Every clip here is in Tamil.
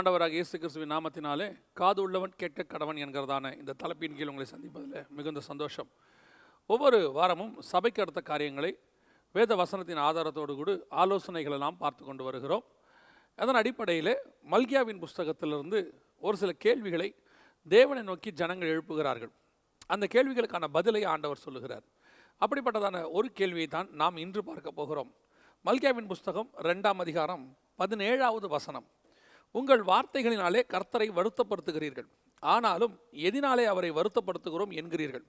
ஆண்டவராக இயேசு கிறிஸ்துவின் நாமத்தினாலே காது உள்ளவன் கேட்க கடவன் என்கிறதான இந்த தலைப்பின் கீழ் உங்களை சந்திப்பதில் மிகுந்த சந்தோஷம். ஒவ்வொரு வாரமும் சபைக்கு அடுத்த காரியங்களை வேத வசனத்தின் ஆதாரத்தோடு கூட ஆலோசனைகளை நாம் பார்த்து கொண்டு வருகிறோம். அதன் அடிப்படையில் மல்கியாவின் புஸ்தகத்திலிருந்து ஒரு சில கேள்விகளை தேவனை நோக்கி ஜனங்கள் எழுப்புகிறார்கள். அந்த கேள்விகளுக்கான பதிலை ஆண்டவர் சொல்லுகிறார். அப்படிப்பட்டதான ஒரு கேள்வியை தான் நாம் இன்று பார்க்க போகிறோம். மல்கியாவின் புஸ்தகம் ரெண்டாம் அதிகாரம் பதினேழாவது வசனம். உங்கள் வார்த்தைகளினாலே கர்த்தரை வருத்தப்படுத்துகிறீர்கள். ஆனாலும் எதினாலே அவரை வருத்தப்படுத்துகிறோம் என்கிறீர்கள்.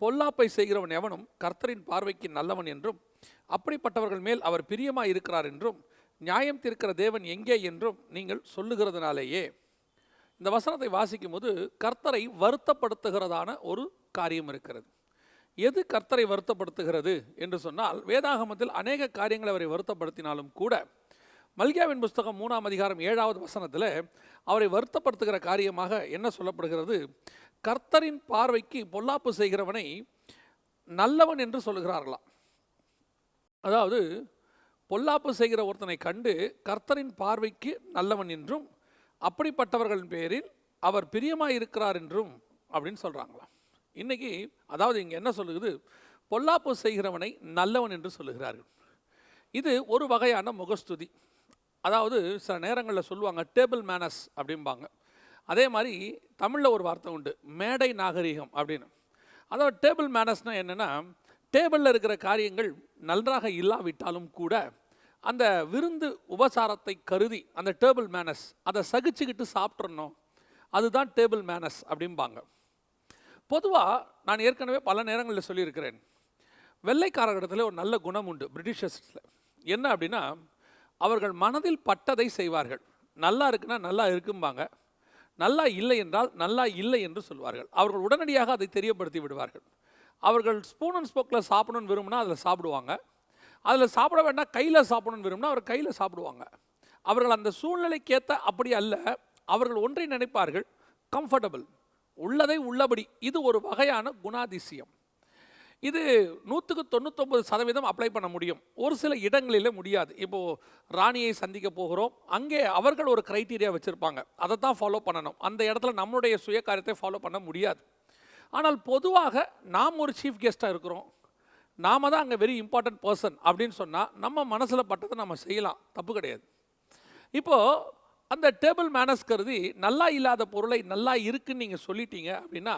பொல்லாப்பை செய்கிறவன் எவனும் கர்த்தரின் பார்வைக்கு நல்லவன் என்றும் அப்படிப்பட்டவர்கள் மேல் அவர் பிரியமாக இருக்கிறார் என்றும் நியாயம் தீர்க்கிற தேவன் எங்கே என்றும் நீங்கள் சொல்லுகிறதுனாலேயே. இந்த வசனத்தை வாசிக்கும் போது கர்த்தரை வருத்தப்படுத்துகிறதான ஒரு காரியம் இருக்கிறது. எது கர்த்தரை வருத்தப்படுத்துகிறது என்று சொன்னால் வேதாகமத்தில் அநேக காரியங்களை அவரை வருத்தப்படுத்தினாலும் கூட மல்கியாவின் புஸ்தகம் மூணாம் அதிகாரம் ஏழாவது வசனத்தில் அவரை வருத்தப்படுத்துகிற காரியமாக என்ன சொல்லப்படுகிறது? கர்த்தரின் பார்வைக்கு பொல்லாப்பு செய்கிறவனை நல்லவன் என்று சொல்லுகிறார்களாம். அதாவது பொல்லாப்பு செய்கிற ஒருத்தனை கண்டு கர்த்தரின் பார்வைக்கு நல்லவன் என்றும் அப்படிப்பட்டவர்களின் பேரில் அவர் பிரியமாக இருக்கிறார் என்றும் அப்படின்னு சொல்கிறாங்களாம் இன்னைக்கு அதாவது இங்கே என்ன சொல்லுகிறது பொல்லாப்பு செய்கிறவனை நல்லவன் என்று சொல்லுகிறார்கள். இது ஒரு வகையான முகஸ்துதி. அதாவது சில நேரங்களில் சொல்லுவாங்க டேபிள் மேனஸ் அப்படிம்பாங்க. அதே மாதிரி தமிழில் ஒரு வார்த்தை உண்டு மேடை நாகரிகம் அப்படின்னு. அதாவது டேபிள் மேனஸ்னால் என்னென்னா டேபிளில் இருக்கிற காரியங்கள் நன்றாக இல்லாவிட்டாலும் கூட அந்த விருந்து உபசாரத்தை கருதி அந்த டேபிள் மேனஸ் அதை சகிச்சுக்கிட்டு சாப்பிட்றணும் அதுதான் டேபிள் மேனஸ் அப்படிம்பாங்க. பொதுவாக நான் ஏற்கனவே பல நேரங்களில் சொல்லியிருக்கிறேன். வெள்ளைக்காரர்களிடத்தில் ஒரு நல்ல குணம் உண்டு பிரிட்டிஷர்ஸில் என்ன அப்படின்னா அவர்கள் மனதில் பட்டதை செய்வார்கள். நல்லா இருக்குன்னா நல்லா இருக்கும்பாங்க. நல்லா இல்லை என்றால் நல்லா இல்லை என்று சொல்வார்கள். அவர்கள் உடனடியாக அதை தெரியப்படுத்தி விடுவார்கள். அவர்கள் ஸ்பூன் அண்ட் ஸ்போக்கில் சாப்பிடணும்னு விரும்புனா அதில் சாப்பிடுவாங்க. அதில் சாப்பிட வேண்டாம் கையில் சாப்பிடணும்னு விரும்புனா அவர் கையில் சாப்பிடுவாங்க. அவர்கள் அந்த சூழ்நிலைக்கேற்ற அப்படி அல்ல. அவர்கள் ஒன்றை நினைப்பார்கள் கம்ஃபர்டபுள் உள்ளதை உள்ளபடி. இது ஒரு வகையான குணாதிசயம். இது நூற்றுக்கு தொண்ணூத்தொம்பது சதவீதம் அப்ளை பண்ண முடியும். ஒரு சில இடங்களில் முடியாது. இப்போது ராணியை சந்திக்க போகிறோம். அங்கே அவர்கள் ஒரு க்ரைட்டீரியா வச்சுருப்பாங்க. அதை தான் ஃபாலோ பண்ணணும். அந்த இடத்துல நம்மளுடைய சுய காரியத்தை ஃபாலோ பண்ண முடியாது. ஆனால் பொதுவாக நாம் ஒரு சீஃப் கெஸ்ட்டாக இருக்கிறோம். நாம தான் அங்கே வெரி இம்பார்ட்டன்ட் பர்சன் அப்படின்னு சொன்னால் நம்ம மனசில் பட்டதை நம்ம செய்யலாம். தப்பு கிடையாது. இப்போது அந்த டேபிள் மேனஸ் கருதி நல்லா இல்லாத பொருளை நல்லா இருக்குன்னு நீங்கள் சொல்லிட்டீங்க அப்படின்னா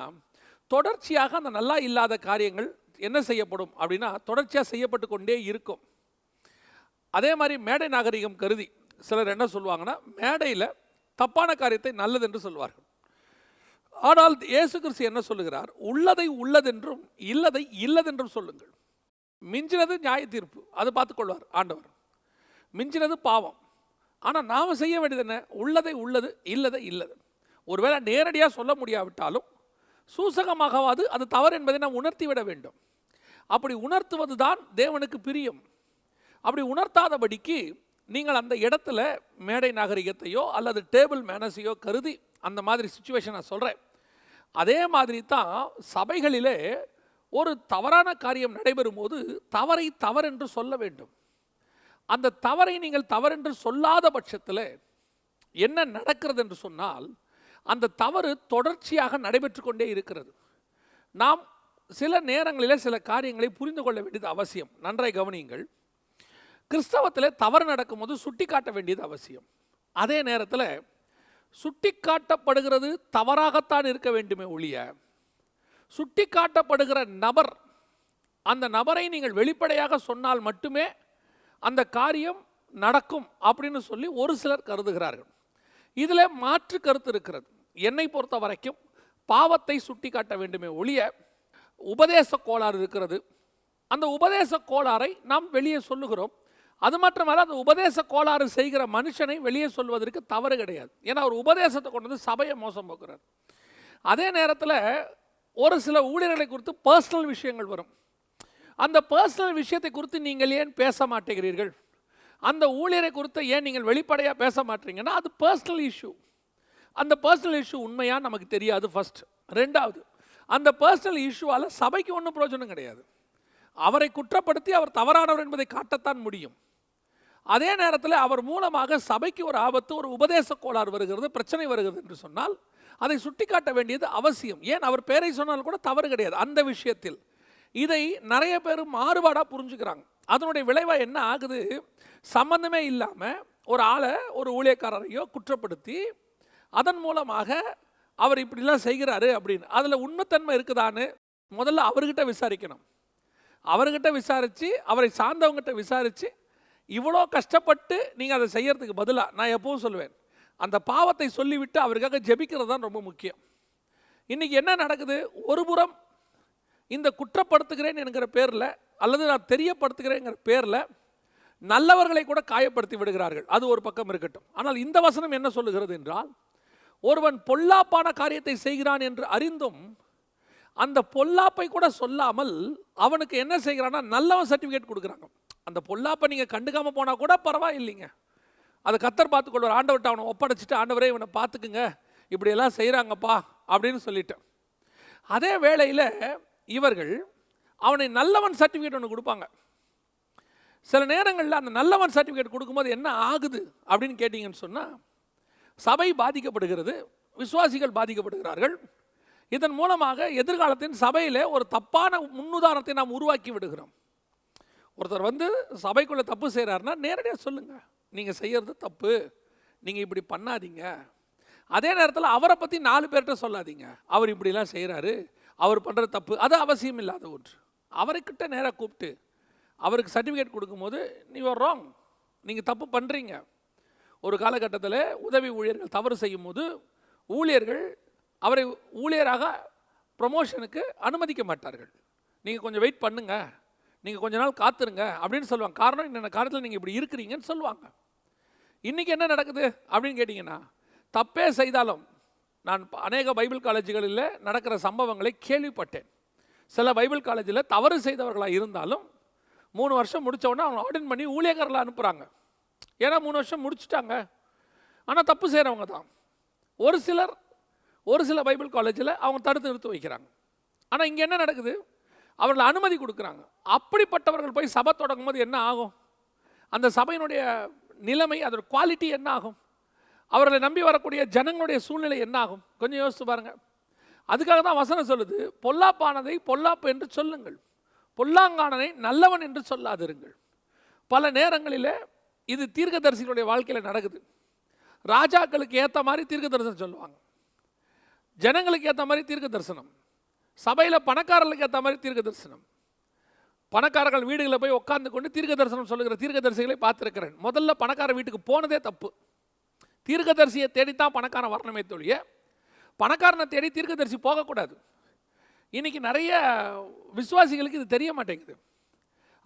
தொடர்ச்சியாக அந்த நல்லா இல்லாத காரியங்கள் என்ன செய்யப்படும் அப்படின்னா தொடர்ச்சியாக செய்யப்பட்டு கொண்டே இருக்கும். அதே மாதிரி மேடை நாகரிகம் கருதி சிலர் என்ன சொல்லுவாங்கன்னா மேடையில் தப்பான காரியத்தை நல்லது என்று சொல்வார்கள். ஆனால் இயேசு கிறிஸ்து என்ன சொல்லுகிறார்? உள்ளதை உள்ளதென்றும் இல்லதை இல்லதென்றும் சொல்லுங்கள். மிஞ்சினது நியாய தீர்ப்பு அதை பார்த்துக்கொள்வார் ஆண்டவர். மிஞ்சினது பாவம். ஆனால் நாம் செய்ய வேண்டியது என்ன? உள்ளதை உள்ளது இல்லதை இல்லது. ஒருவேளை நேரடியாக சொல்ல முடியாவிட்டாலும் சூசகமாகவாது அது தவறு என்பதை நாம் உணர்த்தி விட வேண்டும். அப்படி உணர்த்துவது தான் தேவனுக்கு பிரியம். அப்படி உணர்த்தாதபடிக்கு நீங்கள் அந்த இடத்துல மேடை நாகரிகத்தையோ அல்லது டேபிள் மேனஸையோ கருதி அந்த மாதிரி சுச்சுவேஷன் நான் சொல்கிறேன் அதே மாதிரி தான் சபைகளிலே ஒரு தவறான காரியம் நடைபெறும் போது தவறை தவறென்று சொல்ல வேண்டும். அந்த தவறை நீங்கள் தவறென்று சொல்லாத பட்சத்தில் என்ன நடக்கிறது என்று சொன்னால் அந்த தவறு தொடர்ச்சியாக நடைபெற்று கொண்டே இருக்கிறது. நாம் சில நேரங்களில் சில காரியங்களை புரிந்து கொள்ள வேண்டியது அவசியம். நன்றாய் கவனியுங்கள். கிறிஸ்தவத்தில் தவறு நடக்கும்போது சுட்டி காட்ட வேண்டியது அவசியம். அதே நேரத்தில் சுட்டி காட்டப்படுகிறது தவறாகத்தான் இருக்க வேண்டுமே ஒழிய சுட்டி காட்டப்படுகிற நபர் அந்த நபரை நீங்கள் வெளிப்படையாக சொன்னால் மட்டுமே அந்த காரியம் நடக்கும் அப்படின்னு சொல்லி ஒரு சிலர் கருதுகிறார்கள். இதில் மாற்று கருத்து இருக்கிறது. என்னை பொறுத்த வரைக்கும் பாவத்தை சுட்டி காட்ட வேண்டுமே ஒழிய உபதேச கோளாறு இருக்கிறது. அந்த உபதேச கோளாறை நாம் வெளியே சொல்லுகிறோம். அது மட்டுமல்ல அந்த உபதேச கோளாறு செய்கிற மனுஷனை வெளியே சொல்வதற்கு தவறு கிடையாது. ஏன்னா அவர் உபதேசத்தை கொண்டு வந்து சபையை மோசம் போக்குறார். அதே நேரத்தில் ஒரு சில ஊழியர்களை குறித்து பர்சனல் விஷயங்கள் வரும். அந்த பர்சனல் விஷயத்தை குறித்து நீங்கள் ஏன் பேச மாட்டேங்கிறீர்கள்? அந்த ஊழியரை குறித்து ஏன் நீங்கள் வெளிப்படையாக பேச மாட்டீங்கன்னா அது பர்சனல் இஷ்யூ அந்த பர்சனல் இஷ்யூ உண்மையாக நமக்கு தெரியாது ஃபர்ஸ்ட் ரெண்டாவது அந்த பர்சனல் இஷ்யூவால் சபைக்கு ஒன்றும் பிரயோஜனம் கிடையாது. அவரை குற்றப்படுத்தி அவர் தவறானவர் என்பதை காட்டத்தான் முடியும். அதே நேரத்தில் அவர் மூலமாக சபைக்கு ஒரு ஆபத்து ஒரு உபதேச கோளாறு வருகிறது பிரச்சனை வருகிறது என்று சொன்னால் அதை சுட்டிக்காட்ட வேண்டியது அவசியம். ஏன்? அவர் பேரை சொன்னால் கூட தவறு கிடையாது. அந்த விஷயத்தில் இதை நிறைய பேர் மாறுபாடாக புரிஞ்சுக்கிறாங்க. அதனுடைய விளைவாக என்ன ஆகுது? சம்பந்தமே இல்லாமல் ஒரு ஆளை ஒரு ஊழியக்காரரையோ குற்றப்படுத்தி அதன் மூலமாக அவர் இப்படிலாம் செய்கிறாரு அப்படின்னு. அதில் உண்மைத்தன்மை இருக்குதான்னு முதல்ல அவர்கிட்ட விசாரிக்கணும். அவர்கிட்ட விசாரித்து அவரை சார்ந்தவங்ககிட்ட விசாரித்து இவ்வளோ கஷ்டப்பட்டு நீங்கள் அதை செய்கிறதுக்கு பதிலாக நான் எப்பவும் சொல்லுவேன் அந்த பாவத்தை சொல்லிவிட்டு அவருக்காக ஜெபிக்கிறது தான் ரொம்ப முக்கியம். இன்றைக்கி என்ன நடக்குது? ஒரு புறம் இந்த குற்றப்படுத்துகிறேன் என்கிற பேரில் அல்லது நான் தெரியப்படுத்துகிறேங்கிற பேரில் நல்லவர்களை கூட காயப்படுத்தி விடுகிறார்கள். அது ஒரு பக்கம் இருக்கட்டும். ஆனால் இந்த வசனம் என்ன சொல்லுகிறது என்றால் ஒருவன் பொல்லாப்பான காரியத்தை செய்கிறான் என்று அறிந்தும் அந்த பொல்லாப்பை கூட சொல்லாமல் அவனுக்கு என்ன செய்கிறான்னா நல்லவன் சர்டிஃபிகேட் கொடுக்குறாங்க. அந்த பொல்லாப்பை நீங்கள் கண்டுக்காமல் போனால் கூட பரவாயில்லைங்க. அதை கத்தர் பார்த்துக்கொள்வார். ஆண்டவர்கிட்ட அவனை ஒப்படைச்சிட்டு ஆண்டவரே இவனை பார்த்துக்குங்க. இப்படியெல்லாம் செய்கிறாங்கப்பா அப்படின்னு சொல்லிட்டேன் அதே வேளையில் இவர்கள் அவனை நல்லவன் சர்டிஃபிகேட் ஒன்று கொடுப்பாங்க. சில நேரங்களில் அந்த நல்லவன் சர்டிஃபிகேட் கொடுக்கும்போது என்ன ஆகுது அப்படின்னு கேட்டிங்கன்னு சொன்னால் சபை பாதிக்கப்படுகிறது விசுவாசிகள் பாதிக்கப்படுகிறார்கள். இதன் மூலமாக எதிர்காலத்தின் சபையில் ஒரு தப்பான முன்னுதாரணத்தை நாம் உருவாக்கி விடுகிறோம். ஒருத்தர் வந்து சபைக்குள்ளே தப்பு செய்கிறாருன்னா நேரடியாக சொல்லுங்கள் நீங்கள் செய்கிறது தப்பு. நீங்கள் இப்படி பண்ணாதீங்க. அதே நேரத்தில் அவரை பற்றி நாலு பேர்கிட்ட சொல்லாதீங்க. அவர் இப்படிலாம் செய்கிறாரு அவர் பண்ணுற தப்பு. அது அவசியம் இல்லாத ஒன்று. அவர்கிட்ட நேராக கூப்பிட்டு அவருக்கு சர்டிஃபிகேட் கொடுக்கும்போது நீ ராங். நீங்கள் தப்பு பண்ணுறீங்க ஒரு காலகட்டத்தில் உதவி ஊழியர்கள் தவறு செய்யும்போது ஊழியர்கள் அவரை ஊழியராக ப்ரமோஷனுக்கு அனுமதிக்க மாட்டார்கள். நீங்கள் கொஞ்சம் வெயிட் பண்ணுங்க. நீங்கள் கொஞ்ச நாள் காத்துருங்க அப்படின்னு சொல்லுவாங்க. காரணம் என்னென்ன? காலத்தில் நீங்கள் இப்படி இருக்கிறீங்கன்னு சொல்லுவாங்க. இன்றைக்கி என்ன நடக்குது அப்படின்னு கேட்டிங்கன்னா தப்பே செய்தாலும் நான் அநேக பைபிள் காலேஜுகளில் நடக்கிற சம்பவங்களை கேள்விப்பட்டேன். சில பைபிள் காலேஜில் தவறு செய்தவர்களாக இருந்தாலும் மூணு வருஷம் முடித்தவொடனே அவங்க ஆர்டன் பண்ணி ஊழியக்காரர்களை அனுப்புகிறாங்க ஏன்னா மூணு வருஷம் முடிச்சுட்டாங்க. ஆனால் தப்பு செய்கிறவங்க தான். ஒரு சிலர் ஒரு சில பைபிள் காலேஜில் அவங்க தடுத்து நிறுத்தி வைக்கிறாங்க. ஆனால் இங்கே என்ன நடக்குது? அவர்களை அனுமதி கொடுக்குறாங்க. அப்படிப்பட்டவர்கள் போய் சபை தொடங்கும் போது என்ன ஆகும்? அந்த சபையினுடைய நிலைமை அதோட குவாலிட்டி என்ன ஆகும்? அவர்களை நம்பி வரக்கூடிய ஜனங்களுடைய சூழ்நிலை என்ன ஆகும்? கொஞ்சம் யோசித்து பாருங்க. அதுக்காக தான் வசனம் சொல்லுது பொல்லாப்பானதை பொல்லாப்பு என்று சொல்லுங்கள். பொல்லாங்கானதை நல்லவன் என்று சொல்லாதிருங்கள். பல நேரங்களில் இது தீர்க்கதரிசிகளுடைய வாழ்க்கையில் நடக்குது. ராஜாக்களுக்கு ஏற்ற மாதிரி தீர்க்க தரிசனம் சொல்லுவாங்க. ஜனங்களுக்கு ஏற்ற மாதிரி தீர்க்க தரிசனம் சபையில் பணக்காரர்களுக்கு ஏற்ற மாதிரி தீர்க்க தரிசனம் பணக்காரர்கள் வீடுகளில் போய் உட்கார்ந்து கொண்டு தீர்க்க தரிசனம் சொல்லுகிற தீர்க்க தரிசிகளை பார்த்துருக்கிறேன். முதல்ல பணக்கார வீட்டுக்கு போனதே தப்பு. தீர்க்கதரிசியை தேடித்தான் பணக்காரன் வரணுமே தோழிய பணக்காரனை தேடி தீர்க்கதரிசி போகக்கூடாது. இன்னைக்கு நிறைய விசுவாசிகளுக்கு இது தெரிய மாட்டேங்குது.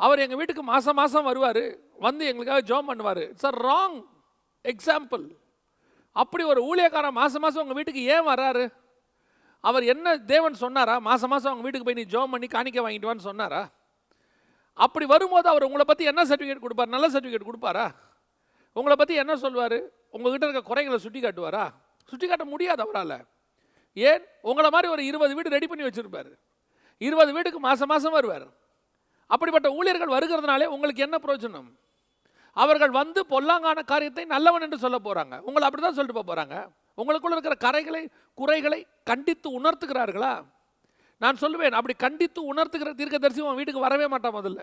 அவர் எங்கள் வீட்டுக்கு மாதம் மாதம் வருவார். வந்து எங்களுக்காக ஜோம் பண்ணுவார். இட்ஸ் அ ராங் எக்ஸாம்பிள் அப்படி ஒரு ஊழியக்காரன் மாதம் மாதம் உங்கள் வீட்டுக்கு ஏன் வராரு அவர் என்ன தேவன் சொன்னாரா? மாதம் மாதம் அவங்க வீட்டுக்கு போய் நீ ஜோம் பண்ணி காணிக்க வாங்கிட்டு வான்னு சொன்னாரா? அப்படி வரும்போது அவர் உங்களை பற்றி என்ன சர்டிஃபிகேட் கொடுப்பார்? நல்ல சர்டிஃபிகேட் கொடுப்பாரா? உங்களை பற்றி என்ன சொல்வார் உங்ககிட்ட இருக்க குறைகளை சுட்டி காட்டுவாரா? சுட்டி காட்ட முடியாது அவரால். ஏன்? உங்களை மாதிரி ஒரு இருபது வீடு ரெடி பண்ணி வச்சுருப்பார். இருபது வீட்டுக்கு மாதம் மாதம் வருவார். அப்படிப்பட்ட ஊழியர்கள் வருகிறதுனாலே உங்களுக்கு என்ன பிரயோஜனம்? அவர்கள் வந்து பொல்லாங்கான காரியத்தை நல்லவன் என்று சொல்ல போகிறாங்க உங்களை அப்படி தான் சொல்லிட்டு போக போகிறாங்க உங்களுக்குள்ள இருக்கிற கரைகளை குறைகளை கண்டித்து உணர்த்துகிறார்களா? நான் சொல்லுவேன் அப்படி கண்டித்து உணர்த்துகிற தீர்க்கதரிசி உன் வீட்டுக்கு வரவே மாட்டான் முதல்ல.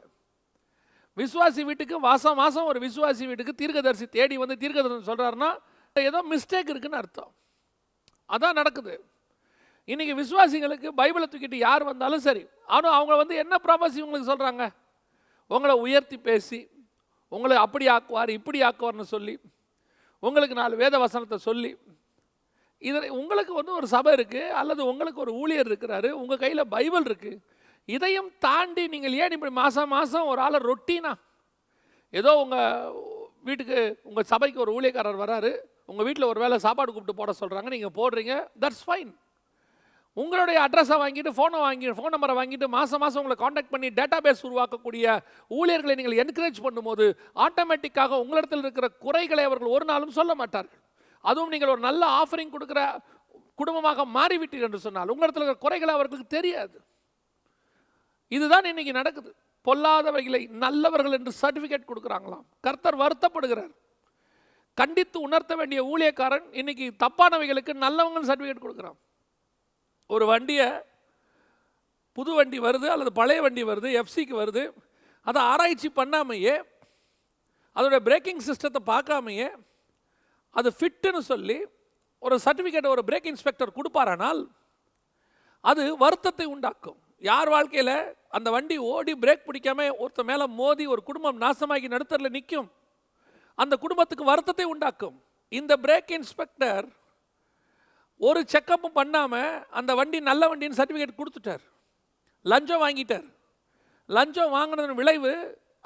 விசுவாசி வீட்டுக்கு மாதம் மாதம் ஒரு விசுவாசி வீட்டுக்கு தீர்க்கதரிசி தேடி வந்து தீர்க்கதரிசி சொல்கிறாருன்னா ஏதோ மிஸ்டேக் இருக்குன்னு அர்த்தம். அதான் நடக்குது. இன்றைக்கி விசுவாசிகளுக்கு பைபிளை தூக்கிட்டு யார் வந்தாலும் சரி. ஆனால் அவங்க வந்து என்ன ப்ராபசி உங்களுக்கு சொல்கிறாங்க உங்களை உயர்த்தி பேசி உங்களை அப்படி ஆக்குவார் இப்படி ஆக்குவார்னு சொல்லி உங்களுக்கு நாலு வேத வசனத்தை சொல்லி இதில் உங்களுக்கு வந்து ஒரு சபை இருக்குது அல்லது உங்களுக்கு ஒரு ஊழியர் இருக்கிறாரு உங்கள் கையில் பைபிள் இருக்குது இதையும் தாண்டி நீங்கள் ஏன் இப்படி மாதம் மாதம் ஒரு ஆளை ரொட்டினா? ஏதோ உங்கள் வீட்டுக்கு உங்கள் சபைக்கு ஒரு ஊழியக்காரர் வராரு உங்கள் வீட்டில் ஒரு வேளை சாப்பாடு கூப்பிட்டு போட சொல்கிறாங்க நீங்கள் போடுறீங்க தட்ஸ் ஃபைன் உங்களுடைய அட்ரஸை வாங்கிட்டு ஃபோனை வாங்கி ஃபோன் நம்பரை வாங்கிட்டு மாதம் மாதம் உங்களை காண்டாக்ட் பண்ணி டேட்டா பேஸ் உருவாக்கக்கூடிய ஊழியர்களை நீங்கள் என்கரேஜ் பண்ணும்போது ஆட்டோமேட்டிக்காக உங்களிடத்தில் இருக்கிற குறைகளை அவர்கள் ஒரு நாளும் சொல்ல மாட்டார்கள். அதுவும் நீங்கள் ஒரு நல்ல ஆஃபரிங் கொடுக்குற குடும்பமாக மாறிவிட்டீர்கள் என்று சொன்னால் உங்களிடத்தில் இருக்கிற குறைகளை அவர்களுக்கு தெரியாது. இதுதான் இன்னைக்கு நடக்குது. பொல்லாதவைகளை நல்லவர்கள் என்று சர்டிஃபிகேட் கொடுக்குறாங்களாம். கர்த்தர் வருத்தப்படுகிறார். கண்டித்து உணர்த்த வேண்டிய ஊழியக்காரன் இன்னைக்கு தப்பானவைகளுக்கு நல்லவங்கன்னு சர்டிஃபிகேட் கொடுக்குறான். ஒரு வண்டியை புது வண்டி வருது அல்லது பழைய வண்டி வருது எஃப்சிக்கு வருது அதை ஆராய்ச்சி பண்ணாமையே அதோடய பிரேக்கிங் சிஸ்டத்தை பார்க்காமையே அது ஃபிட்டுன்னு சொல்லி ஒரு சர்டிஃபிகேட் ஒரு பிரேக் இன்ஸ்பெக்டர் கொடுப்பாரானால் அது வருத்தத்தை உண்டாக்கும். யார் வாழ்க்கையில் அந்த வண்டி ஓடி பிரேக் பிடிக்காம ஒருத்த மேலே மோதி ஒரு குடும்பம் நாசமாகி நடுத்தரில் நிற்கும் அந்த குடும்பத்துக்கு வருத்தத்தை உண்டாக்கும். இந்த பிரேக் இன்ஸ்பெக்டர் ஒரு செக்கப்பும் பண்ணாமல் அந்த வண்டி நல்ல வண்டின்னு சர்டிஃபிகேட் கொடுத்துட்டார். லஞ்சம் வாங்கிட்டார். லஞ்சம் வாங்கினதன் விளைவு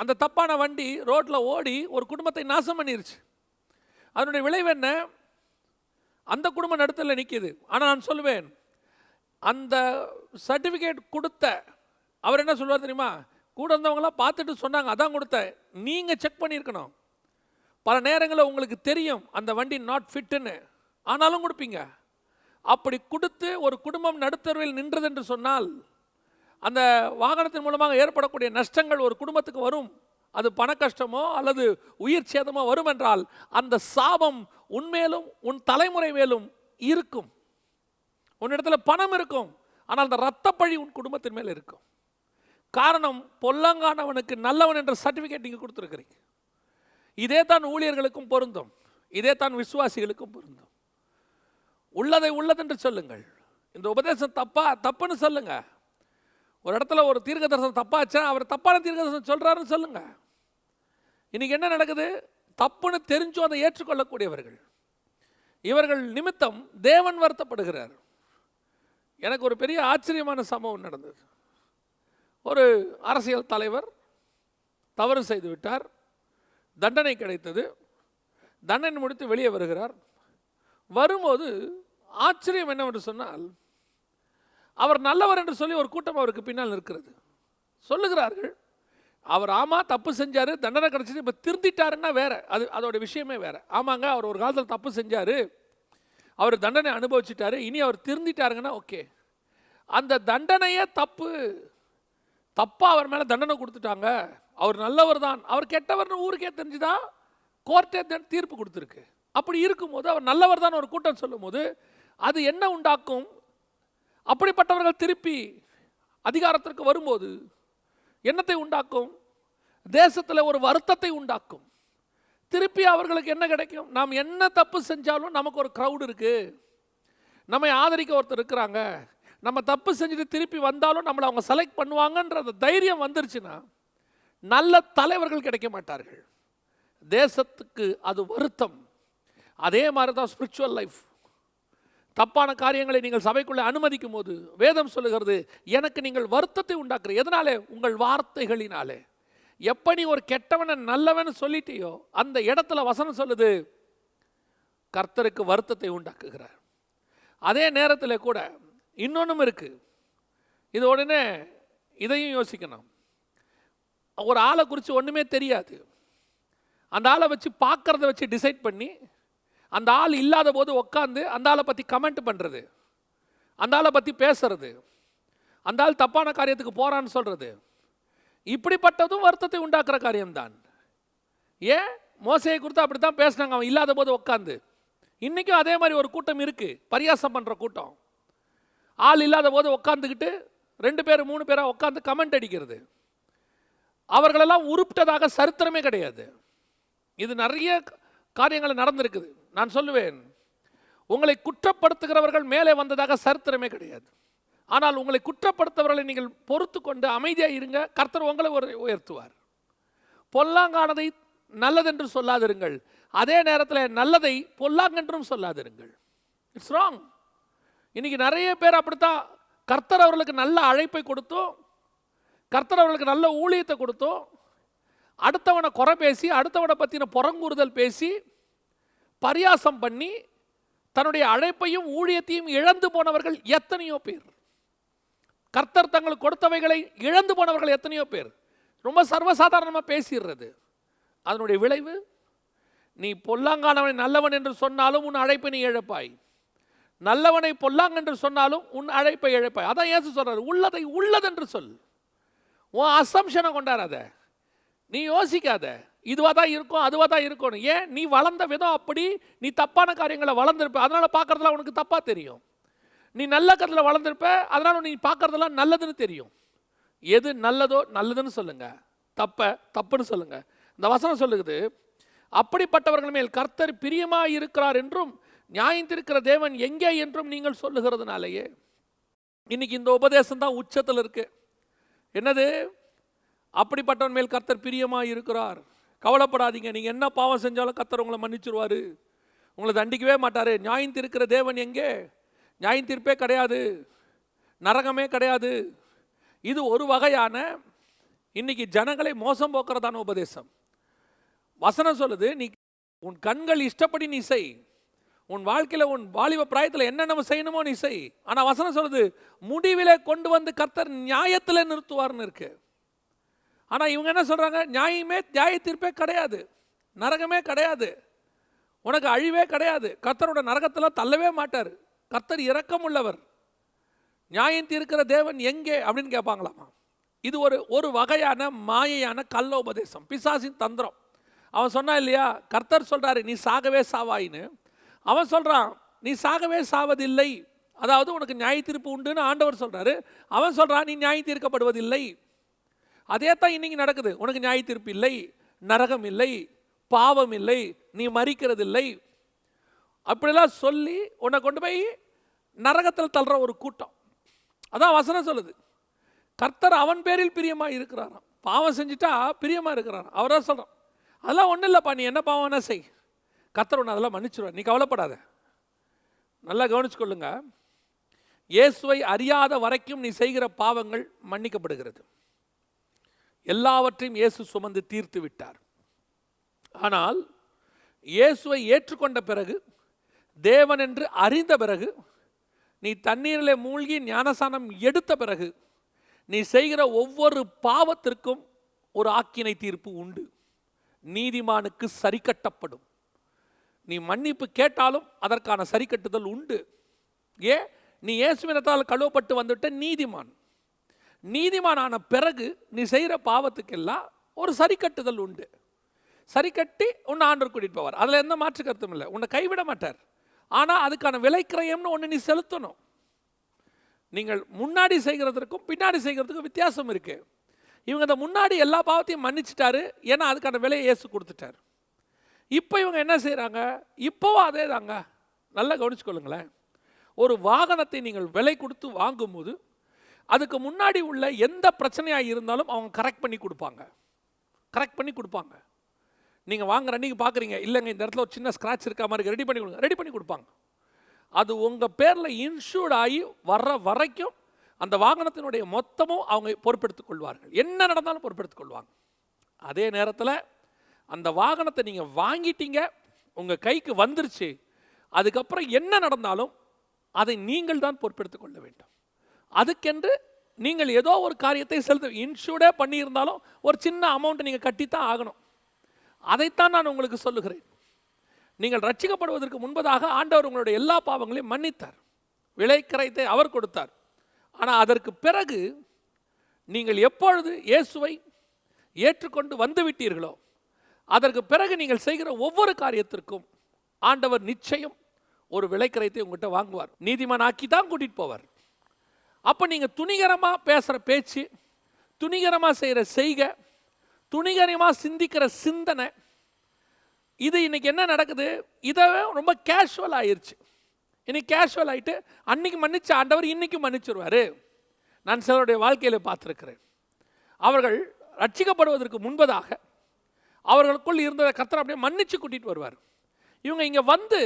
அந்த தப்பான வண்டி ரோட்டில் ஓடி ஒரு குடும்பத்தை நாசம் பண்ணிருச்சு. அதனுடைய விளைவு என்ன? அந்த குடும்பம் நடுத்தல நிற்கிது ஆனால் நான் சொல்லுவேன் அந்த சர்டிஃபிகேட் கொடுத்த அவர் என்ன சொல்லுவார் தெரியுமா? கூட இருந்தவங்களாம் பார்த்துட்டு சொன்னாங்க அதான் கொடுத்தேன் நீங்கள் செக் பண்ணியிருக்கணும். பல நேரங்களில் உங்களுக்கு தெரியும் அந்த வண்டி நாட் ஃபிட்டுன்னு ஆனாலும் கொடுப்பீங்க. அப்படி கொடுத்து ஒரு குடும்பம் நடுத்தருவில் நின்றது என்று சொன்னால் அந்த வாகனத்தின் மூலமாக ஏற்படக்கூடிய நஷ்டங்கள் ஒரு குடும்பத்துக்கு வரும். அது பண கஷ்டமோ அல்லது உயிர் சேதமோ வரும் என்றால் அந்த சாபம் உன்மேலும் உன் தலைமுறை மேலும் இருக்கும். உன்னிடத்துல பணம் இருக்கும். ஆனால் அந்த இரத்தப்பழி உன் குடும்பத்தின் மேல் இருக்கும். காரணம் பொல்லங்கானவனுக்கு நல்லவன் என்ற சர்டிஃபிகேட் நீங்கள் கொடுத்துருக்கிறீங்க. இதே தான் ஊழியர்களுக்கும் பொருந்தும். இதே தான் விசுவாசிகளுக்கும் பொருந்தும். உள்ளதை உள்ளதென்று சொல்லுங்கள். இந்த உபதேசம் தப்பா தப்புன்னு சொல்லுங்க. ஒரு இடத்துல ஒரு தீர்க்க தரிசனம் தப்பாச்சா அவர் தப்பான தீர்க்க தரிசனம் சொல்கிறாருன்னு சொல்லுங்க. இன்றைக்கி என்ன நடக்குது? தப்புன்னு தெரிஞ்சும் அதை ஏற்றுக்கொள்ளக்கூடியவர்கள். இவர்கள் நிமித்தம் தேவன் வருத்தப்படுகிறார். எனக்கு ஒரு பெரிய ஆச்சரியமான சம்பவம் நடந்தது. ஒரு அரசியல் தலைவர் தவறு செய்து விட்டார். தண்டனை கிடைத்தது. தண்டனை முடித்து வெளியே வருகிறார். வரும்போது ஆச்சரியம் என்னவென்று சொன்னால் அவர் நல்லவர் என்று சொல்லி ஒரு கூட்டம் அவருக்கு பின்னால் இருக்கிறது சொல்லுகிறார்கள் அவர் ஆமாம் தப்பு செஞ்சார் தண்டனை கிடச்சிது இப்போ திருந்திட்டாருன்னா வேறு அது அதோட விஷயமே வேறு. ஆமாங்க அவர் ஒரு காலத்தில் தப்பு செஞ்சார் அவர் தண்டனை அனுபவிச்சிட்டாரு இனி அவர் திருந்திட்டாருங்கன்னா ஓகே. அந்த தண்டனையே தப்பு. தப்பாக அவர் மேலே தண்டனை கொடுத்துட்டாங்க அவர் நல்லவர் தான். அவர் கெட்டவர்னு ஊருக்கே தெரிஞ்சுதான் கோர்ட்டே தீர்ப்பு கொடுத்துருக்கு. அப்படி இருக்கும்போது அவர் நல்லவர் தான் ஒரு கூட்டம் சொல்லும்போது அது என்ன உண்டாக்கும்? அப்படிப்பட்டவர்கள் திருப்பி அதிகாரத்திற்கு வரும்போது என்னத்தை உண்டாக்கும்? தேசத்தில் ஒரு வருத்தத்தை உண்டாக்கும். திருப்பி அவர்களுக்கு என்ன கிடைக்கும்? நாம் என்ன தப்பு செஞ்சாலும் நமக்கு ஒரு க்ரௌடு இருக்குது நம்மை ஆதரிக்க ஒருத்தர் இருக்கிறாங்க. நம்ம தப்பு செஞ்சுட்டு திருப்பி வந்தாலும் நம்மளை அவங்க செலக்ட் பண்ணுவாங்கன்ற அந்த தைரியம் வந்துருச்சுன்னா நல்ல தலைவர்கள் கிடைக்க மாட்டார்கள். தேசத்துக்கு அது வருத்தம். அதே மாதிரி தான் ஸ்பிரிச்சுவல் லைஃப் தப்பான காரியங்களை நீங்கள் சபைக்குள்ளே அனுமதிக்கும் போது வேதம் சொல்லுகிறது எனக்கு நீங்கள் வருத்தத்தை உண்டாக்குற எதனாலே? உங்கள் வார்த்தைகளினாலே. எப்படி நீ ஒரு கெட்டவனை நல்லவன் சொல்லிட்டியோ அந்த இடத்துல வசனம் சொல்லுது கர்த்தருக்கு வருத்தத்தை உண்டாக்குகிறார். அதே நேரத்தில் கூட இன்னொன்றும் இருக்குது இது உடனே இதையும் யோசிக்கணும். ஒரு ஆளை குறித்து ஒன்றுமே தெரியாது. அந்த ஆளை வச்சு பார்க்குறத வச்சு டிசைட் பண்ணி அந்த ஆள் இல்லாத போது உட்காந்து அந்த ஆளை பற்றி கமெண்ட் பண்ணுறது அந்த ஆளை பற்றி பேசுறது. அந்த ஆள் தப்பான காரியத்துக்கு போகிறான்னு சொல்கிறது இப்படிப்பட்டதும் வருத்தத்தை உண்டாக்குற காரியம்தான். ஏன்? மோசையை குறித்து அப்படி தான் பேசினாங்க. அவன் இல்லாத போது உட்காந்து இன்றைக்கும் அதே மாதிரி ஒரு கூட்டம் இருக்குது பரியாசம் பண்ணுற கூட்டம். ஆள் இல்லாத போது உட்காந்துக்கிட்டு ரெண்டு பேர் மூணு பேராக உட்காந்து கமெண்ட் அடிக்கிறது. அவர்களெல்லாம் உருப்பிட்டதாக சரித்திரமே கிடையாது. இது நிறைய காரியங்கள் நடந்திருக்குது. நான் சொல்லுவேன் உங்களை குற்றப்படுத்துகிறவர்கள் மேலே வந்ததாக சரித்திரமே கிடையாது. ஆனால் உங்களை குற்றப்படுத்தவர்களை நீங்கள் பொறுத்து கொண்டு அமைதியாக இருங்க கர்த்தர் உங்களை ஒரு உயர்த்துவார். பொல்லாங்கானதை நல்லதென்று சொல்லாதிருங்கள் அதே நேரத்தில் நல்லதை பொல்லாங்கென்றும் சொல்லாதிருங்கள். இட்ஸ் ராங் இன்றைக்கி நிறைய பேர் அப்படித்தான் கர்த்தர் அவர்களுக்கு நல்ல அழைப்பை கொடுத்தோம் கர்த்தர் அவர்களுக்கு நல்ல ஊழியத்தை கொடுத்தோம் அடுத்தவனை குறை பேசி அடுத்தவனை பற்றின புறங்கூறுதல் பேசி பரியாசம் பண்ணி தன்னுடைய அழைப்பையும் ஊழியத்தையும் இழந்து போனவர்கள் எத்தனையோ பேர். கர்த்தர் தங்களுக்கு கொடுத்தவைகளை இழந்து போனவர்கள் எத்தனையோ பேர். ரொம்ப சர்வசாதாரணமாக பேசிடுறது. அதனுடைய விளைவு நீ பொல்லாங்கானவனை நல்லவன் என்று சொன்னாலும் உன் அழைப்பை நீ இழப்பாய். நல்லவனை பொல்லாங்க என்று சொன்னாலும் உன் அழைப்பை இழப்பாய். அதான் ஏசு சொல்கிறார் உள்ளதை உள்ளதென்று சொல். உன் அசம்ஷனை கொண்டாடாத நீ யோசிக்காத. இதுவாக தான் இருக்கும் அதுவாக தான் இருக்கணும். ஏன்? நீ வளர்ந்த விதம் அப்படி நீ தப்பான காரியங்களை வளர்ந்துருப்ப அதனால் பார்க்குறதுலாம் உனக்கு தப்பாக தெரியும். நீ நல்ல கருத்தில் வளர்ந்துருப்ப அதனால் நீ பார்க்குறதெல்லாம் நல்லதுன்னு தெரியும். எது நல்லதோ நல்லதுன்னு சொல்லுங்கள் தப்ப தப்புன்னு சொல்லுங்கள் இந்த வசனம் சொல்லுகிறது அப்படிப்பட்டவர்கள் மேல் கர்த்தர் பிரியமாக இருக்கிறார் என்றும் நியாயந்திருக்கிற தேவன் எங்கே என்றும் நீங்கள் சொல்லுகிறதுனாலேயே. இன்றைக்கி இந்த உபதேசம் தான் உச்சத்தில் இருக்குது என்னது? அப்படிப்பட்டவன் மேல் கர்த்தர் பிரியமாக இருக்கிறார் கவலைப்படாதீங்க. நீங்கள் என்ன பாவம் செஞ்சாலும் கத்தர் உங்களை மன்னிச்சிருவார். உங்களை தண்டிக்கவே மாட்டார். நியாயம் தீர்க்கிற தேவன் எங்கே? நியாயம் தீர்ப்பே கிடையாது. நரகமே கிடையாது. இது ஒரு வகையான இன்னைக்கு ஜனங்களை மோசம் போக்குறதான உபதேசம். வசனம் சொல்லுது நீ உன் கண்கள் இஷ்டப்படி நீ செய். உன் வாழ்க்கையில் உன் வாலிப பிராயத்தில் என்னென்ன செய்யணுமோ நீ செய். ஆனால் வசனம் சொல்லுது முடிவில் கொண்டு வந்து கர்த்தர் நியாயத்தில் நிறுத்துவார்னு இருக்குது ஆனால் இவங்க என்ன சொல்கிறாங்க நியாயமே நியாய தீர்ப்பே கிடையாது. நரகமே கிடையாது. உனக்கு அழிவே கிடையாது. கர்த்தரோட நரகத்தில் தள்ளவே மாட்டார். கர்த்தர் இரக்கம் உள்ளவர் நியாயம் தீர்க்கிற தேவன் எங்கே? அப்படின்னு கேட்பாங்களாமா இது ஒரு ஒரு வகையான மாயையான கள்ள உபதேசம் பிசாசின் தந்திரம். அவன் சொன்னான் இல்லையா? கர்த்தர் சொல்கிறாரு நீ சாகவே சாவாயின்னு. அவன் சொல்கிறான் நீ சாகவே சாவதில்லை. அதாவது உனக்கு நியாய தீர்ப்பு உண்டுன்னு ஆண்டவர் சொல்கிறாரு அவன் சொல்கிறான் நீ நியாய தீர்க்கப்படுவதில்லை. அதே தான் இன்றைக்கி நடக்குது. உனக்கு நியாய தீர்ப்பு இல்லை நரகம் இல்லை பாவம் இல்லை நீ மறிக்கிறது இல்லை அப்படிலாம் சொல்லி உன்னை கொண்டு போய் நரகத்தில் தள்ளுற ஒரு கூட்டம். அதான் வசனம் சொல்லுது. கர்த்தர் அவன் பேரில் பிரியமாக இருக்கிறாராம். பாவம் செஞ்சுட்டா பிரியமாக இருக்கிறாராம். அவரா சொல்கிறான் அதெல்லாம் ஒன்றும் இல்லைப்பா நீ என்ன பாவம் வேணா செய். கர்த்தர் உன்னை அதெல்லாம் மன்னிச்சிருவார். நீ கவலைப்படாத. நல்லா கவனிச்சுக்கொள்ளுங்க. இயேசுவை அறியாத வரைக்கும் நீ செய்கிற பாவங்கள் மன்னிக்கப்படுகிறது. எல்லாவற்றையும் இயேசு சுமந்து தீர்த்து விட்டார். ஆனால் இயேசுவை ஏற்றுக்கொண்ட பிறகு தேவன் என்று அறிந்த பிறகு நீ தண்ணீரில் மூழ்கி ஞானசானம் எடுத்த பிறகு நீ செய்கிற ஒவ்வொரு பாவத்திற்கும் ஒரு ஆக்கினை தீர்ப்பு உண்டு. நீதிமானுக்கு சரி கட்டப்படும் நீ மன்னிப்பு கேட்டாலும் அதற்கான சரி கட்டுதல் உண்டு. ஏ நீ இயேசுவினத்தால் கழுவப்பட்டு வந்துவிட்ட நீதிமான். நீதிமானான பிறகு நீ செய்கிற பாவத்துக்கெல்லாம் ஒரு சரி கட்டுதல் உண்டு. சரி கட்டி உன்னை ஆண்டர் கூட்டிகிட்டு போவார். அதில் எந்த மாற்று கருத்தும் இல்லை. உன்னை கைவிட மாட்டார். ஆனால் அதுக்கான விலைக்கிரயம்னு ஒன்று நீ செலுத்தணும். நீங்கள் முன்னாடி செய்கிறதுக்கும் பின்னாடி செய்கிறதுக்கும் வித்தியாசம் இருக்குது இவங்க இந்த முன்னாடி எல்லா பாவத்தையும் மன்னிச்சிட்டாரு. ஏன்னா அதுக்கான விலையை இயேசு கொடுத்துட்டார். இப்போ இவங்க என்ன செய்கிறாங்க இப்போவும் அதே தாங்க நல்லா கவனிச்சுக்கொள்ளுங்களேன். ஒரு வாகனத்தை நீங்கள் விலை கொடுத்து வாங்கும்போது அதுக்கு முன்னாடி உள்ள எந்த பிரச்சனையாக இருந்தாலும் அவங்க கரெக்ட் பண்ணி கொடுப்பாங்க. கரெக்ட் பண்ணி கொடுப்பாங்க. நீங்கள் வாங்குற அன்றைக்கி பார்க்குறீங்க இல்லைங்க இந்த இடத்துல ஒரு சின்ன ஸ்க்ராட்ச் இருக்கா மாதிரி ரெடி பண்ணி கொடுங்க. ரெடி பண்ணி கொடுப்பாங்க. அது உங்கள் பேரில் இன்சூர்ட் ஆகி வர்ற வரைக்கும் அந்த வாகனத்தினுடைய மொத்தமும் அவங்க பொறுப்பெடுத்துக் கொள்வார்கள். என்ன நடந்தாலும் பொறுப்பெடுத்துக் கொள்வாங்க. அதே நேரத்தில் அந்த வாகனத்தை நீங்கள் வாங்கிட்டீங்க உங்கள் கைக்கு வந்துருச்சு அதுக்கப்புறம் என்ன நடந்தாலும் அதை நீங்கள் தான் பொறுப்பெடுத்துக் கொள்ள வேண்டும். அதுக்கென்று நீங்கள் ஏதோ ஒரு காரியத்தை செலுத்த இன்ஷூர்டே பண்ணியிருந்தாலும் ஒரு சின்ன அமௌண்ட் நீங்கள் கட்டித்தான் ஆகணும். அதைத்தான் நான் உங்களுக்கு சொல்லுகிறேன். நீங்கள் ரட்சிக்கப்படுவதற்கு முன்பதாக ஆண்டவர் உங்களுடைய எல்லா பாவங்களையும் மன்னித்தார். விலை கரைத்தை அவர் கொடுத்தார். ஆனால் அதற்கு பிறகு நீங்கள் எப்பொழுது இயேசுவை ஏற்றுக்கொண்டு வந்துவிட்டீர்களோ அதற்கு பிறகு நீங்கள் செய்கிற ஒவ்வொரு காரியத்திற்கும் ஆண்டவர் நிச்சயம் ஒரு விலைக்கரைத்தை உங்கள்கிட்ட வாங்குவார். நீதிமான் ஆக்கி தான் கூட்டிகிட்டு போவார். அப்போ நீங்கள் துணிகரமாக பேசுகிற பேச்சு துணிகரமாக செய்கிற செய்கை துணிகரமாக சிந்திக்கிற சிந்தனை இது இன்னைக்கு என்ன நடக்குது? இதை ரொம்ப கேஷுவல் ஆயிடுச்சு இன்னைக்கு கேஷுவல் ஆகிட்டு அன்னைக்கு மன்னிச்ச ஆண்டவர் இன்னைக்கு மன்னிச்சிருவார். நான் சிலருடைய வாழ்க்கையில் பார்த்துருக்கிறேன். அவர்கள் ரட்சிக்கப்படுவதற்கு முன்பதாக அவர்களுக்குள் இருந்த கத்தரை அப்படியே மன்னிச்சு கூட்டிகிட்டு வருவார். இவங்க இங்கே வந்து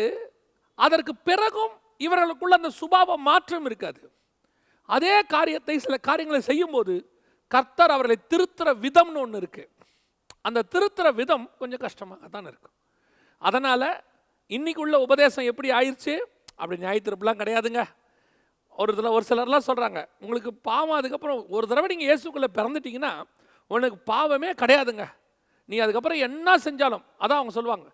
அதற்கு பிறகும் இவர்களுக்குள்ள அந்த சுபாவ மாற்றம் இருக்காது. அதே காரியத்தை சில காரியங்களை செய்யும்போது கர்த்தர் அவர்களை திருத்துற விதம்னு ஒன்று இருக்குது அந்த திருத்துற விதம் கொஞ்சம் கஷ்டமாக தான் இருக்கும். அதனால் இன்னைக்கு உள்ள உபதேசம் எப்படி ஆயிடுச்சு அப்படி நியாயத்திருப்புலாம் கிடையாதுங்க. ஒரு தடவை ஒரு சிலர்லாம் சொல்கிறாங்க உங்களுக்கு பாவம் அதுக்கப்புறம் ஒரு தடவை நீங்கள் இயேசுக்குள்ளே பிறந்துட்டீங்கன்னா உனக்கு பாவமே கிடையாதுங்க. நீ அதுக்கப்புறம் என்ன செஞ்சாலும் அதான் அவங்க சொல்லுவாங்க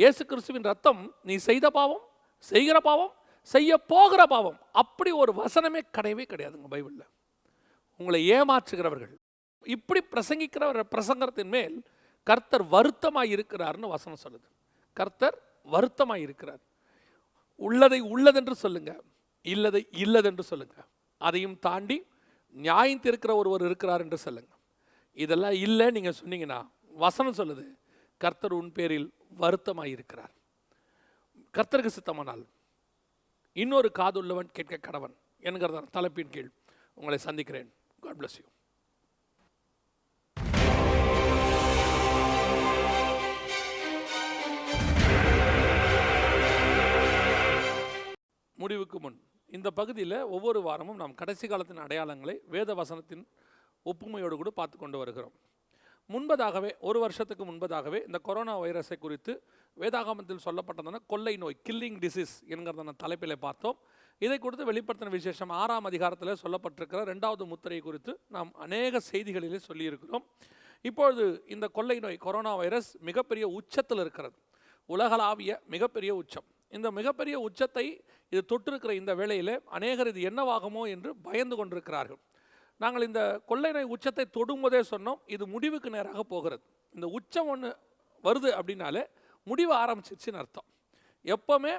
இயேசு கிறிஸ்துவின் ரத்தம் நீ செய்த பாவம் செய்கிற பாவம் செய்ய போகிற பாவம். அப்படி ஒரு வசனமே கிடையவே கிடையாதுங்க பைபிளில். உங்களை ஏமாற்றுகிறவர்கள் இப்படி பிரசங்கிக்கிறவர் பிரசங்கத்தின் மேல் கர்த்தர் வருத்தமாக இருக்கிறார்னு வசனம் சொல்லுது. கர்த்தர் வருத்தமாக இருக்கிறார். உள்ளதை உள்ளதென்று சொல்லுங்க இல்லதை இல்லதென்று சொல்லுங்க. அதையும் தாண்டி நியாயம் இருக்கிற ஒருவர் இருக்கிறார் என்று சொல்லுங்க. இதெல்லாம் இல்லை நீங்க சொன்னீங்கன்னா வசனம் சொல்லுது கர்த்தர் உன் பேரில் வருத்தமாய் இருக்கிறார். கர்த்தருக்கு சித்தமானால் இன்னொரு காதுள்ளவன் கேட்க கடவன் என்கிறதான் தலைப்பின் கீழ். உங்களை சந்திக்கிறேன். காட் பிளஸ் யூ முடிவுக்கு முன் இந்த பகுதியில் ஒவ்வொரு வாரமும் நாம் கடைசி காலத்தின் அடையாளங்களை வேத வசனத்தின் ஒப்புமையோடு கூட பார்த்து கொண்டு வருகிறோம். முன்பதாகவே ஒரு வருஷத்துக்கு முன்பதாகவே இந்த கொரோனா வைரஸை குறித்து வேதாகமத்தில் சொல்லப்பட்டதான கொள்ளை நோய் கில்லிங் டிசீஸ் என்கிறதான தலைப்பில் பார்த்தோம். இதை கொடுத்து வெளிப்படுத்தின விசேஷம் ஆறாம் அதிகாரத்தில் சொல்லப்பட்டிருக்கிற ரெண்டாவது முத்திரை குறித்து நாம் அநேக செய்திகளிலே சொல்லியிருக்கிறோம். இப்பொழுது இந்த கொள்ளை நோய் கொரோனா வைரஸ் மிகப்பெரிய உச்சத்தில் இருக்கிறது. உலகளாவிய மிகப்பெரிய உச்சம். இந்த மிகப்பெரிய உச்சத்தை இது தொட்டிருக்கிற இந்த வேளையில் அநேகர் இது என்னவாகுமோ என்று பயந்து கொண்டிருக்கிறார்கள். நாங்கள் இந்த கொள்ளை நோய் உச்சத்தை தொடும்போதே சொன்னோம் இது முடிவுக்கு நேராக போகிறது. இந்த உச்சம் ஒன்று வருது அப்படின்னாலே முடிவு ஆரம்பிச்சிருச்சுன்னு அர்த்தம். எப்போவுமே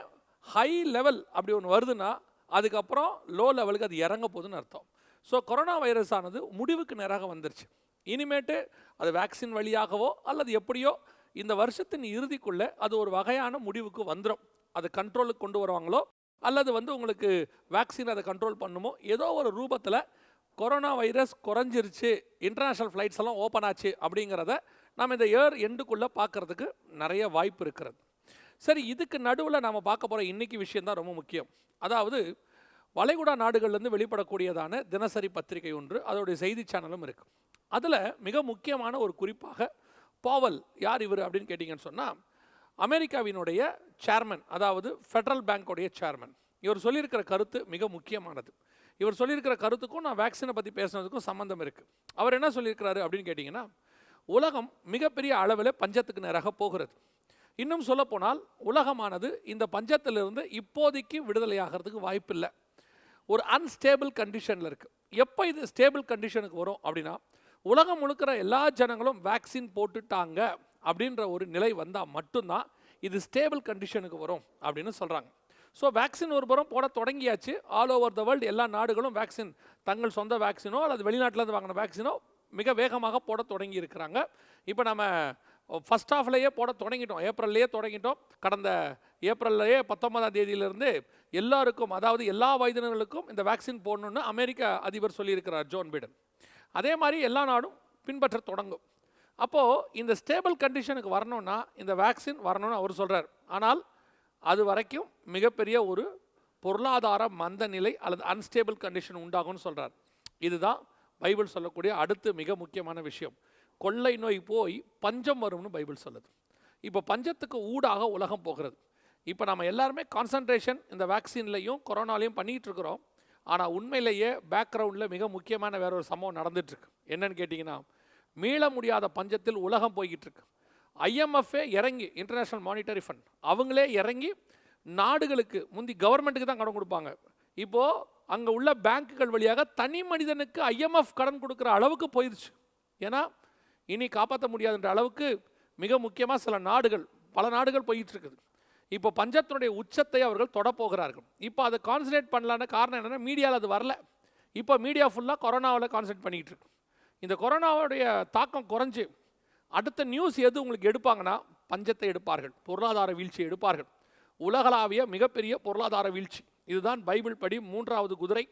ஹை லெவல் அப்படி ஒன்று வருதுன்னா அதுக்கப்புறம் லோ லெவலுக்கு அது இறங்க போகுதுன்னு அர்த்தம். ஸோ கொரோனா வைரஸ் ஆனது முடிவுக்கு நேராக வந்துருச்சு. இனிமேட்டு அது வேக்சின் வழியாகவோ அல்லது எப்படியோ இந்த வருஷத்தின் இறுதிக்குள்ளே அது ஒரு வகையான முடிவுக்கு வந்துடும் அது கண்ட்ரோலுக்கு கொண்டு வருவாங்களோ அல்லது வந்து உங்களுக்கு வேக்சின் அதை கண்ட்ரோல் பண்ணுமோ ஏதோ ஒரு ரூபத்தில் கொரோனா வைரஸ் குறைஞ்சிருச்சு இன்டர்நேஷ்னல் ஃப்ளைட்ஸ் எல்லாம் ஓப்பன் ஆச்சு அப்படிங்கிறத நம்ம இந்த இயர் எண்டுக்குள்ளே பார்க்கறதுக்கு நிறைய வாய்ப்பு இருக்கிறது. சரி இதுக்கு நடுவில் நாம் பார்க்க போகிற இன்றைக்கி விஷயம் தான் ரொம்ப முக்கியம். அதாவது வளைகுடா நாடுகள்லேருந்து வெளிப்படக்கூடியதான தினசரி பத்திரிகை ஒன்று அதோடைய செய்தி சேனலும் இருக்குது அதில் மிக முக்கியமான ஒரு குறிப்பாக பாவல் யார் இவர் அப்படின்னு கேட்டிங்கன்னு சொன்னால் அமெரிக்காவினுடைய சேர்மன் அதாவது ஃபெடரல் பேங்க்கோடைய சேர்மன் இவர் சொல்லியிருக்கிற கருத்து மிக முக்கியமானது. இவர் சொல்லியிருக்கிற கருத்துக்கும் நான் வேக்சினை பற்றி பேசுனதுக்கும் சம்மந்தம் இருக்குது அவர் என்ன சொல்லியிருக்கிறாரு அப்படின்னு கேட்டிங்கன்னா உலகம் மிகப்பெரிய அளவில் பஞ்சத்துக்கு நேராக போகிறது. இன்னும் சொல்லப்போனால் உலகமானது இந்த பஞ்சத்திலிருந்து இப்போதைக்கு விடுதலையாகிறதுக்கு வாய்ப்பில்லை. ஒரு அன்ஸ்டேபிள் கண்டிஷனில் இருக்குது எப்போ இது ஸ்டேபிள் கண்டிஷனுக்கு வரும் அப்படின்னா உலகம் முழுக்கிற எல்லா ஜனங்களும் வேக்சின் போட்டுட்டாங்க அப்படின்ற ஒரு நிலை வந்தால் மட்டும்தான் இது ஸ்டேபிள் கண்டிஷனுக்கு வரும் அப்படின்னு சொல்கிறாங்க ஸோ வேக்சின் ஒரு புறம் போட தொடங்கியாச்சு. ஆல் ஓவர் த வேர்ல்டு எல்லா நாடுகளும் வேக்சின் தங்கள் சொந்த வேக்சினோ அல்லது வெளிநாட்டிலேருந்து வாங்கின வேக்சினோ மிக வேகமாக போட தொடங்கி இருக்கிறாங்க இப்போ நம்ம ஃபஸ்ட் ஆஃப்லேயே போட தொடங்கிட்டோம். ஏப்ரல்லையே தொடங்கிட்டோம். கடந்த ஏப்ரல்லையே பத்தொன்பதாம் தேதியிலிருந்து எல்லாருக்கும் அதாவது எல்லா வயதினர்களுக்கும் இந்த வேக்சின் போடணும்னு அமெரிக்க அதிபர் சொல்லியிருக்கிறார் ஜோன் பிடன் அதே மாதிரி எல்லா நாடும் பின்பற்ற தொடங்கும். அப்போது இந்த ஸ்டேபிள் கண்டிஷனுக்கு வரணும்னா இந்த வேக்சின் வரணும்னு அவர் சொல்கிறார் ஆனால் அது வரைக்கும் மிகப்பெரிய ஒரு பொருளாதார மந்த நிலை அல்லது அன்ஸ்டேபிள் கண்டிஷன் உண்டாகும்னு சொல்கிறார் இதுதான் பைபிள் சொல்லக்கூடிய அடுத்து மிக முக்கியமான விஷயம். கொள்ளை நோய் போய் பஞ்சம் வரும்னு பைபிள் சொல்லுது. இப்போ பஞ்சத்துக்கு ஊடாக உலகம் போகிறது. இப்போ நம்ம எல்லாருமே கான்சன்ட்ரேஷன் இந்த வேக்சின்லையும் கொரோனாலையும் பண்ணிகிட்டு இருக்கிறோம். ஆனால் உண்மையிலேயே பேக்ரவுண்டில் மிக முக்கியமான வேற ஒரு சம்பவம் நடந்துட்டுருக்கு என்னன்னு கேட்டிங்கன்னா மீள முடியாத பஞ்சத்தில் உலகம் போய்கிட்டு இருக்கு. ஐஎம்எஃப்ஏ இறங்கி இன்டர்நேஷ்னல் மானிட்டரி ஃபண்ட் அவங்களே இறங்கி நாடுகளுக்கு முந்தி கவர்மெண்ட்டுக்கு தான் கடன் கொடுப்பாங்க. இப்போது அங்கே உள்ள பேங்க்குகள் வழியாக தனி மனிதனுக்கு ஐஎம்எஃப் கடன் கொடுக்குற அளவுக்கு போயிடுச்சு ஏன்னா இனி காப்பாற்ற முடியாதுன்ற அளவுக்கு மிக முக்கியமாக சில நாடுகள் பல நாடுகள் போயிட்டு இருக்குது இப்போ பஞ்சத்தினுடைய உச்சத்தை அவர்கள் தொடப்போகிறார்கள். இப்போ அதை கான்சன்ட்ரேட் பண்ணலான்னு காரணம் என்னென்னா மீடியாவில் அது வரல. இப்போ மீடியா ஃபுல்லாக கொரோனாவில் கான்சன்ட்ரேட் பண்ணிகிட்டு இருக்கு. இந்த கொரோனாவுடைய தாக்கம் குறைஞ்சு அடுத்த நியூஸ் எது உங்களுக்கு எடுப்பாங்கன்னா பஞ்சத்தை எடுப்பார்கள் பொருளாதார வீழ்ச்சியை எடுப்பார்கள். உலகளாவிய மிகப்பெரிய பொருளாதார வீழ்ச்சி. இதுதான் பைபிள் படி மூன்றாவது குதிரை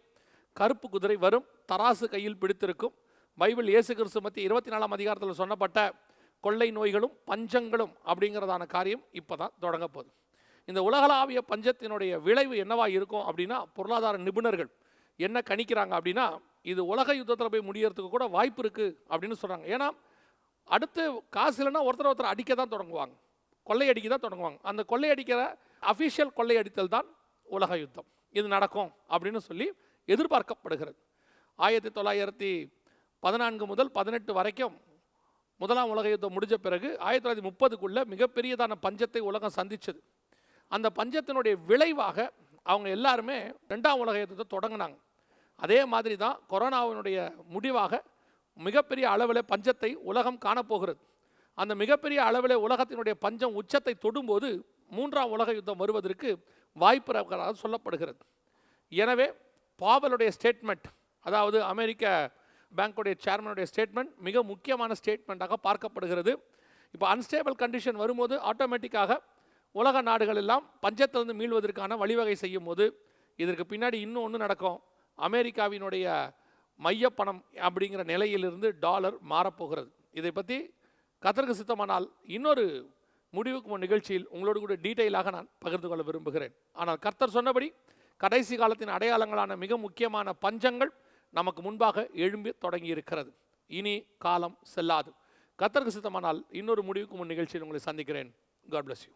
கருப்பு குதிரை வரும் தராசு கையில் பிடித்திருக்கும். பைபிள் இயேசு கிறிஸ்து மத்திய இருபத்தி நாலாம் அதிகாரத்தில் சொன்னப்பட்ட கொள்ளை நோய்களும் பஞ்சங்களும் அப்படிங்கிறதான காரியம் இப்போ தான் தொடங்க போகுது. இந்த உலகளாவிய பஞ்சத்தினுடைய விளைவு என்னவாக இருக்கும் அப்படின்னா பொருளாதார நிபுணர்கள் என்ன கணிக்கிறாங்க அப்படின்னா இது உலக யுத்தத்தில் போய் முடியறதுக்கு கூட வாய்ப்பு இருக்குது அப்படின்னு சொல்கிறாங்க ஏன்னா அடுத்து காசு இல்லைன்னா ஒருத்தர் ஒருத்தர் அடிக்க தான் தொடங்குவாங்க. கொள்ளையடிக்க தான் தொடங்குவாங்க. அந்த கொள்ளையடிக்கிற அஃபிஷியல் கொள்ளையடித்தல் தான் உலக யுத்தம். இது நடக்கும் அப்படின்னு சொல்லி எதிர்பார்க்கப்படுகிறது. ஆயிரத்தி தொள்ளாயிரத்தி பதினான்கு முதல் பதினெட்டு வரைக்கும் முதலாம் உலக யுத்தம் முடிஞ்ச பிறகு ஆயிரத்தி தொள்ளாயிரத்தி முப்பதுக்குள்ளே மிகப்பெரியதான பஞ்சத்தை உலகம் சந்தித்தது அந்த பஞ்சத்தினுடைய விளைவாக அவங்க எல்லாருமே ரெண்டாம் உலக யுத்தத்தை தொடங்கினாங்க. அதே மாதிரி தான் கொரோனாவினுடைய முடிவாக மிகப்பெரிய அளவில் பஞ்சத்தை உலகம் காணப்போகிறது. அந்த மிகப்பெரிய அளவில் உலகத்தினுடைய பஞ்சம் உச்சத்தை தொடும்போது மூன்றாம் உலக யுத்தம் வருவதற்கு வாய்ப்பு இருக்கிறதாக சொல்லப்படுகிறது. எனவே பாவலுடைய ஸ்டேட்மெண்ட் அதாவது அமெரிக்க பேங்க்குடைய சேர்மனுடைய ஸ்டேட்மெண்ட் மிக முக்கியமான ஸ்டேட்மெண்ட்டாக பார்க்கப்படுகிறது. இப்போ அன்ஸ்டேபிள் கண்டிஷன் வரும்போது ஆட்டோமேட்டிக்காக உலக நாடுகள் எல்லாம் பஞ்சத்திலிருந்து மீள்வதற்கான வழிவகை செய்யும் போது இதற்கு பின்னாடி இன்னும் ஒன்று நடக்கும். அமெரிக்காவினுடைய மையப்பணம் அப்படிங்கிற நிலையிலிருந்து டாலர் மாறப்போகிறது. இதை பற்றி கத்தருக்கு சித்தமானால் இன்னொரு முடிவுக்கு முன் நிகழ்ச்சியில் உங்களோடு கூட டீட்டெயிலாக நான் பகிர்ந்து கொள்ள விரும்புகிறேன். ஆனால் கர்த்தர் சொன்னபடி கடைசி காலத்தின் அடையாளங்களான மிக முக்கியமான பஞ்சங்கள் நமக்கு முன்பாக எழும்பி தொடங்கி இருக்கிறது இனி காலம் செல்லாது. கத்தருக்கு சித்தமானால் இன்னொரு முடிவுக்கு முன் நிகழ்ச்சியில் உங்களை சந்திக்கிறேன். God bless you